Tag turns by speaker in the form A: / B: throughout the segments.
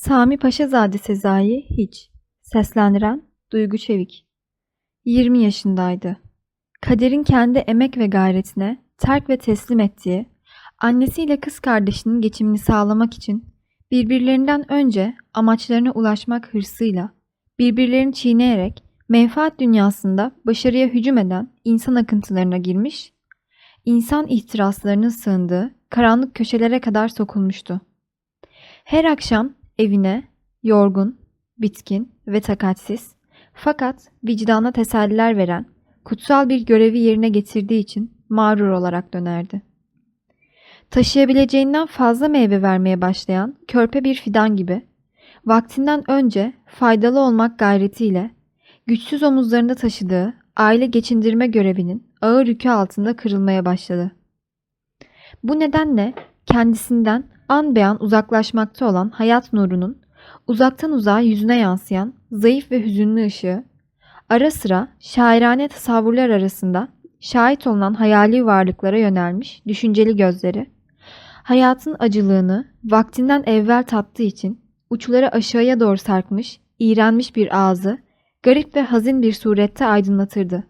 A: Sami Paşazade Sezai Hiç Seslendiren Duygu Çevik 20 yaşındaydı. Kaderin kendi emek ve gayretine terk ve teslim ettiği, annesiyle kız kardeşinin geçimini sağlamak için birbirlerinden önce amaçlarına ulaşmak hırsıyla, birbirlerini çiğneyerek menfaat dünyasında başarıya hücum eden insan akıntılarına girmiş, insan ihtiraslarının sığındığı karanlık köşelere kadar sokulmuştu. Her akşam evine yorgun, bitkin ve takatsiz fakat vicdana teselliler veren kutsal bir görevi yerine getirdiği için mağrur olarak dönerdi. Taşıyabileceğinden fazla meyve vermeye başlayan körpe bir fidan gibi vaktinden önce faydalı olmak gayretiyle güçsüz omuzlarında taşıdığı aile geçindirme görevinin ağır yükü altında kırılmaya başladı. Bu nedenle kendisinden an be an uzaklaşmakta olan hayat nurunun uzaktan uzağa yüzüne yansıyan zayıf ve hüzünlü ışığı, ara sıra şairane tasavvurlar arasında şahit olunan hayali varlıklara yönelmiş düşünceli gözleri, hayatın acılığını vaktinden evvel tattığı için uçları aşağıya doğru sarkmış, iğrenmiş bir ağzı, garip ve hazin bir surette aydınlatırdı.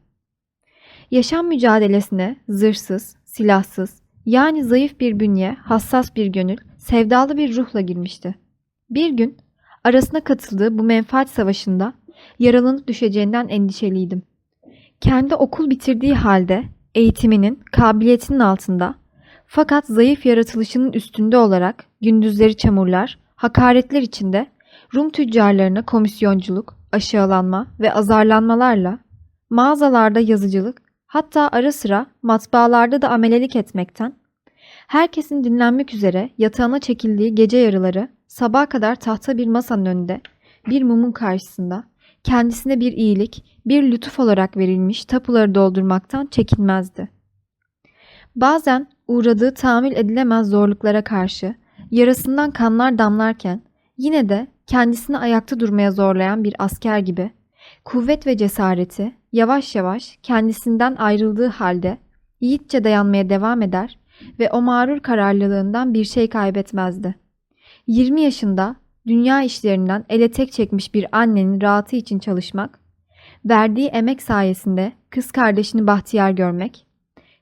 A: Yaşam mücadelesine zırhsız, silahsız, yani zayıf bir bünye, hassas bir gönül, sevdalı bir ruhla girmişti. Bir gün arasına katıldığı bu menfaat savaşında yaralanıp düşeceğinden endişeliydim. Kendi okul bitirdiği halde eğitiminin, kabiliyetinin altında fakat zayıf yaratılışının üstünde olarak gündüzleri çamurlar, hakaretler içinde Rum tüccarlarına komisyonculuk, aşağılanma ve azarlanmalarla mağazalarda yazıcılık, hatta ara sıra matbaalarda da amelelik etmekten, herkesin dinlenmek üzere yatağına çekildiği gece yarıları sabaha kadar tahta bir masanın önünde, bir mumun karşısında, kendisine bir iyilik, bir lütuf olarak verilmiş tapuları doldurmaktan çekinmezdi. Bazen uğradığı tahammül edilemez zorluklara karşı yarasından kanlar damlarken yine de kendisini ayakta durmaya zorlayan bir asker gibi kuvvet ve cesareti yavaş yavaş kendisinden ayrıldığı halde yiğitçe dayanmaya devam eder ve o mağrur kararlılığından bir şey kaybetmezdi. 20 yaşında dünya işlerinden ele tek çekmiş bir annenin rahatı için çalışmak, verdiği emek sayesinde kız kardeşini bahtiyar görmek,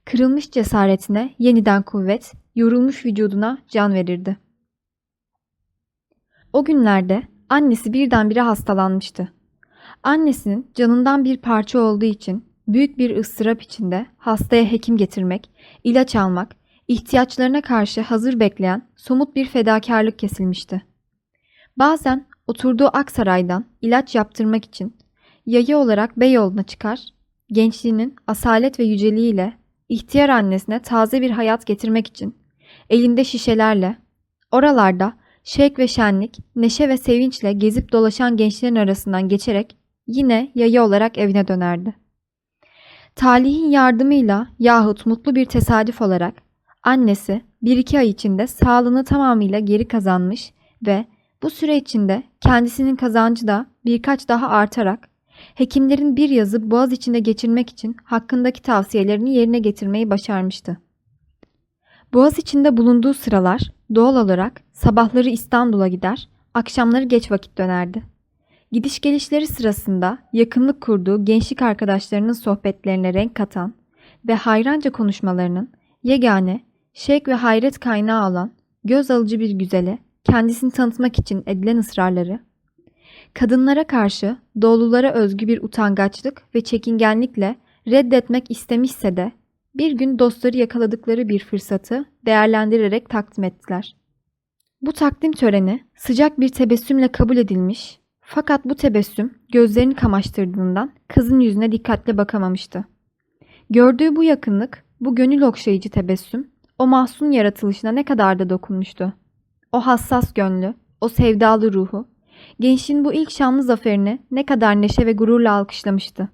A: kırılmış cesaretine yeniden kuvvet, yorulmuş vücuduna can verirdi. O günlerde annesi birdenbire hastalanmıştı. Annesinin canından bir parça olduğu için büyük bir ıstırap içinde hastaya hekim getirmek, ilaç almak, ihtiyaçlarına karşı hazır bekleyen somut bir fedakarlık kesilmişti. Bazen oturduğu Aksaray'dan ilaç yaptırmak için yayı olarak Beyoğlu'na çıkar, gençliğinin asalet ve yüceliğiyle ihtiyar annesine taze bir hayat getirmek için elinde şişelerle oralarda şevk ve şenlik, neşe ve sevinçle gezip dolaşan gençlerin arasından geçerek yine yayı olarak evine dönerdi. Talihin yardımıyla yahut mutlu bir tesadüf olarak annesi bir iki ay içinde sağlığını tamamıyla geri kazanmış ve bu süre içinde kendisinin kazancı da birkaç daha artarak hekimlerin bir yazı boğaz içinde geçirmek için hakkındaki tavsiyelerini yerine getirmeyi başarmıştı. Boğaz içinde bulunduğu sıralar doğal olarak sabahları İstanbul'a gider, akşamları geç vakit dönerdi. Gidiş gelişleri sırasında yakınlık kurduğu gençlik arkadaşlarının sohbetlerine renk katan ve hayranca konuşmalarının yegane şevk ve hayret kaynağı olan göz alıcı bir güzele kendisini tanıtmak için edilen ısrarları, kadınlara karşı doğululara özgü bir utangaçlık ve çekingenlikle reddetmek istemişse de bir gün dostları yakaladıkları bir fırsatı değerlendirerek takdim ettiler. Bu takdim töreni sıcak bir tebessümle kabul edilmiş fakat bu tebessüm gözlerini kamaştırdığından kızın yüzüne dikkatle bakamamıştı. Gördüğü bu yakınlık, bu gönül okşayıcı tebessüm o mahzun yaratılışına ne kadar da dokunmuştu. O hassas gönlü, o sevdalı ruhu, gençliğin bu ilk şanlı zaferini ne kadar neşe ve gururla alkışlamıştı.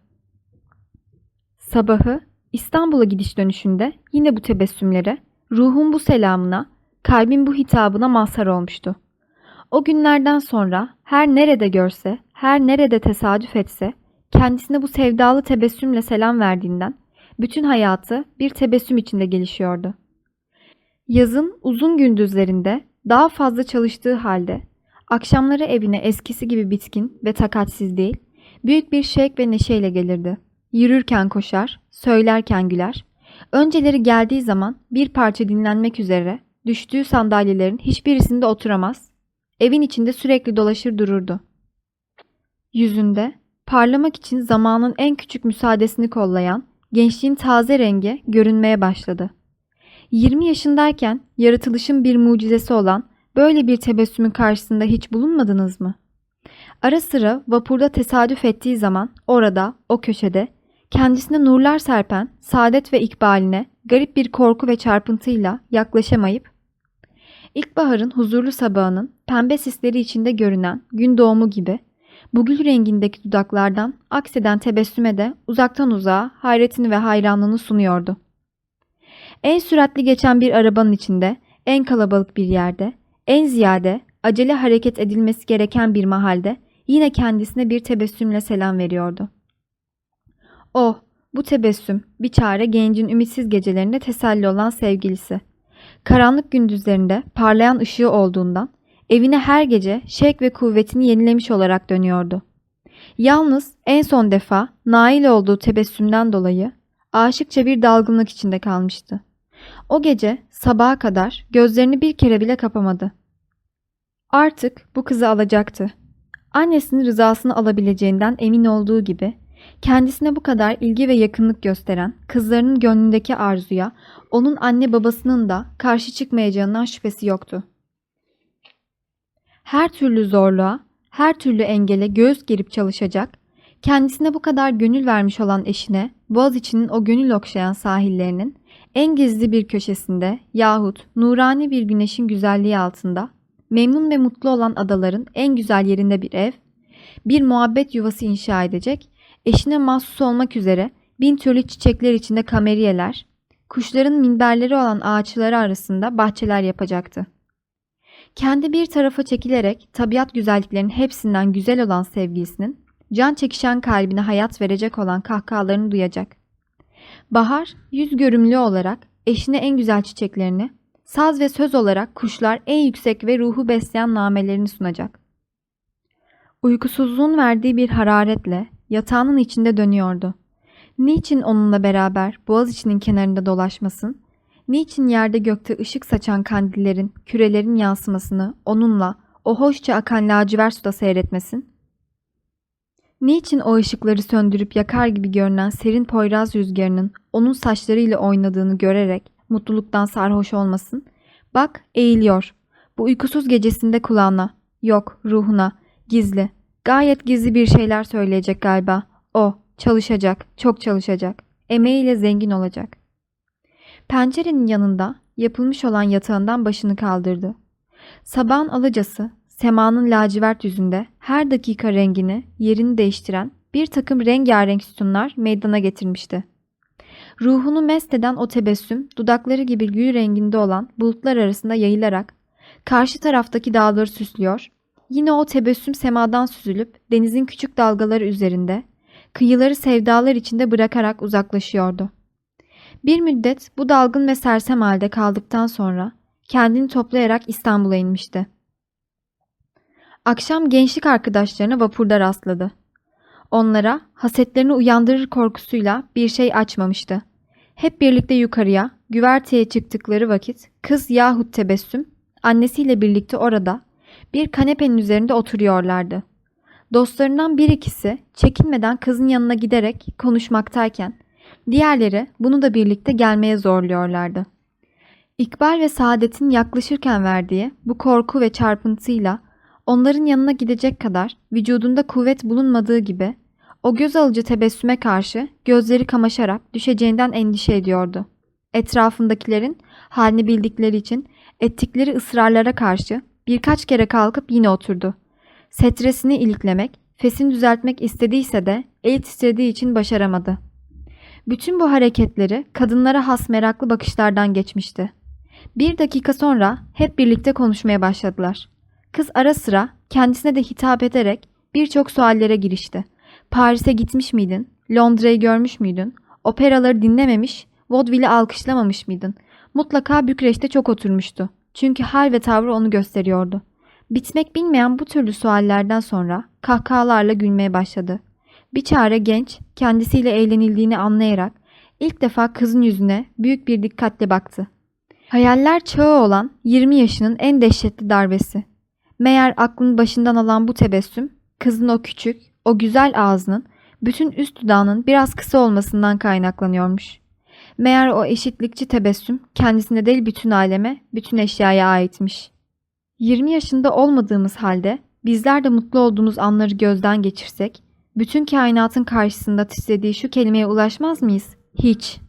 A: Sabahı İstanbul'a gidiş dönüşünde yine bu tebessümlere, ruhun bu selamına, kalbin bu hitabına mazhar olmuştu. O günlerden sonra her nerede görse, her nerede tesadüf etse, kendisine bu sevdalı tebessümle selam verdiğinden bütün hayatı bir tebessüm içinde gelişiyordu. Yazın uzun gündüzlerinde daha fazla çalıştığı halde Akşamları evine eskisi gibi bitkin ve takatsiz değil, büyük bir şevk ve neşeyle gelirdi. Yürürken koşar, söylerken güler. Önceleri geldiği zaman bir parça dinlenmek üzere düştüğü sandalyelerin hiçbirisinde oturamaz, evin içinde sürekli dolaşır dururdu. Yüzünde parlamak için zamanın en küçük müsaadesini kollayan gençliğin taze rengi görünmeye başladı. 20 yaşındayken yaratılışın bir mucizesi olan böyle bir tebessümün karşısında hiç bulunmadınız mı? Ara sıra vapurda tesadüf ettiği zaman orada, o köşede, kendisine nurlar serpen saadet ve ikbaline garip bir korku ve çarpıntıyla yaklaşamayıp, ilkbaharın huzurlu sabahının pembe sisleri içinde görünen gün doğumu gibi bu gül rengindeki dudaklardan akseden tebessüme de uzaktan uzağa hayretini ve hayranlığını sunuyordu. En süratli geçen bir arabanın içinde, en kalabalık bir yerde, en ziyade acele hareket edilmesi gereken bir mahalde yine kendisine bir tebessümle selam veriyordu. Oh, bu tebessüm bir çare gencin ümitsiz gecelerinde teselli olan sevgilisi. Karanlık gündüzlerinde parlayan ışığı olduğundan evine her gece şek ve kuvvetini yenilemiş olarak dönüyordu. Yalnız en son defa nail olduğu tebessümden dolayı aşıkça bir dalgınlık içinde kalmıştı. O gece sabaha kadar gözlerini bir kere bile kapamadı. Artık bu kızı alacaktı. Annesinin rızasını alabileceğinden emin olduğu gibi kendisine bu kadar ilgi ve yakınlık gösteren kızlarının gönlündeki arzuya onun anne babasının da karşı çıkmayacağından şüphesi yoktu. Her türlü zorluğa, her türlü engele göğüs gerip çalışacak, kendisine bu kadar gönül vermiş olan eşine Boğaziçi'nin o gönül okşayan sahillerinin en gizli bir köşesinde yahut nurani bir güneşin güzelliği altında memnun ve mutlu olan adaların en güzel yerinde bir ev, bir muhabbet yuvası inşa edecek, eşine mahsus olmak üzere bin türlü çiçekler içinde kameriyeler, kuşların minberleri olan ağaçları arasında bahçeler yapacaktı. Kendi bir tarafa çekilerek tabiat güzelliklerinin hepsinden güzel olan sevgilisinin can çekişen kalbine hayat verecek olan kahkahalarını duyacak. Bahar yüz görümlü olarak eşine en güzel çiçeklerini, saz ve söz olarak kuşlar en yüksek ve ruhu besleyen namelerini sunacak. Uykusuzluğun verdiği bir hararetle yatağının içinde dönüyordu. Niçin onunla beraber boğaz içinin kenarında dolaşmasın? Niçin yerde gökte ışık saçan kandillerin, kürelerin yansımasını onunla o hoşça akan lacivert suda seyretmesin? Niçin o ışıkları söndürüp yakar gibi görünen serin poyraz rüzgarının onun saçlarıyla oynadığını görerek mutluluktan sarhoş olmasın? Bak eğiliyor. Bu uykusuz gecesinde kulağına, yok ruhuna, gizli, gayet gizli bir şeyler söyleyecek galiba. O, çalışacak, çok çalışacak. Emeğiyle zengin olacak. Pencerenin yanında yapılmış olan yatağından başını kaldırdı. Sabahın alıcası semanın lacivert yüzünde her dakika rengini, yerini değiştiren bir takım rengarenk sütunlar meydana getirmişti. Ruhunu mest eden o tebessüm dudakları gibi gül renginde olan bulutlar arasında yayılarak karşı taraftaki dağları süslüyor, yine o tebessüm semadan süzülüp denizin küçük dalgaları üzerinde kıyıları sevdalar içinde bırakarak uzaklaşıyordu. Bir müddet bu dalgın ve sersem halde kaldıktan sonra kendini toplayarak İstanbul'a inmişti. Akşam gençlik arkadaşlarına vapurda rastladı. Onlara hasetlerini uyandırır korkusuyla bir şey açmamıştı. Hep birlikte yukarıya, güverteye çıktıkları vakit kız yahut tebessüm annesiyle birlikte orada bir kanepenin üzerinde oturuyorlardı. Dostlarından bir ikisi çekinmeden kızın yanına giderek konuşmaktayken diğerleri bunu da birlikte gelmeye zorluyorlardı. İkbal ve Saadet'in yaklaşırken verdiği bu korku ve çarpıntıyla onların yanına gidecek kadar vücudunda kuvvet bulunmadığı gibi o göz alıcı tebessüme karşı gözleri kamaşarak düşeceğinden endişe ediyordu. Etrafındakilerin halini bildikleri için ettikleri ısrarlara karşı birkaç kere kalkıp yine oturdu. Setresini iliklemek, fesini düzeltmek istediyse de el titrediği için başaramadı. Bütün bu hareketleri kadınlara has meraklı bakışlardan geçmişti. Bir dakika sonra hep birlikte konuşmaya başladılar. Kız ara sıra kendisine de hitap ederek birçok suallere girişti. Paris'e gitmiş miydin? Londra'yı görmüş müydün? Operaları dinlememiş, vaudeville'i alkışlamamış mıydın? Mutlaka Bükreş'te çok oturmuştu. Çünkü hal ve tavrı onu gösteriyordu. Bitmek bilmeyen bu türlü suallerden sonra kahkahalarla gülmeye başladı. Bir çare genç kendisiyle eğlenildiğini anlayarak ilk defa kızın yüzüne büyük bir dikkatle baktı. Hayaller çağı olan 20 yaşının en dehşetli darbesi. Meğer aklını başından alan bu tebessüm, kızın o küçük, o güzel ağzının bütün üst dudağının biraz kısa olmasından kaynaklanıyormuş. Meğer o eşitlikçi tebessüm kendisine değil bütün aleme, bütün eşyaya aitmiş. 20 yaşında olmadığımız halde bizler de mutlu olduğumuz anları gözden geçirsek, bütün kainatın karşısında titrediği şu kelimeye ulaşmaz mıyız? Hiç.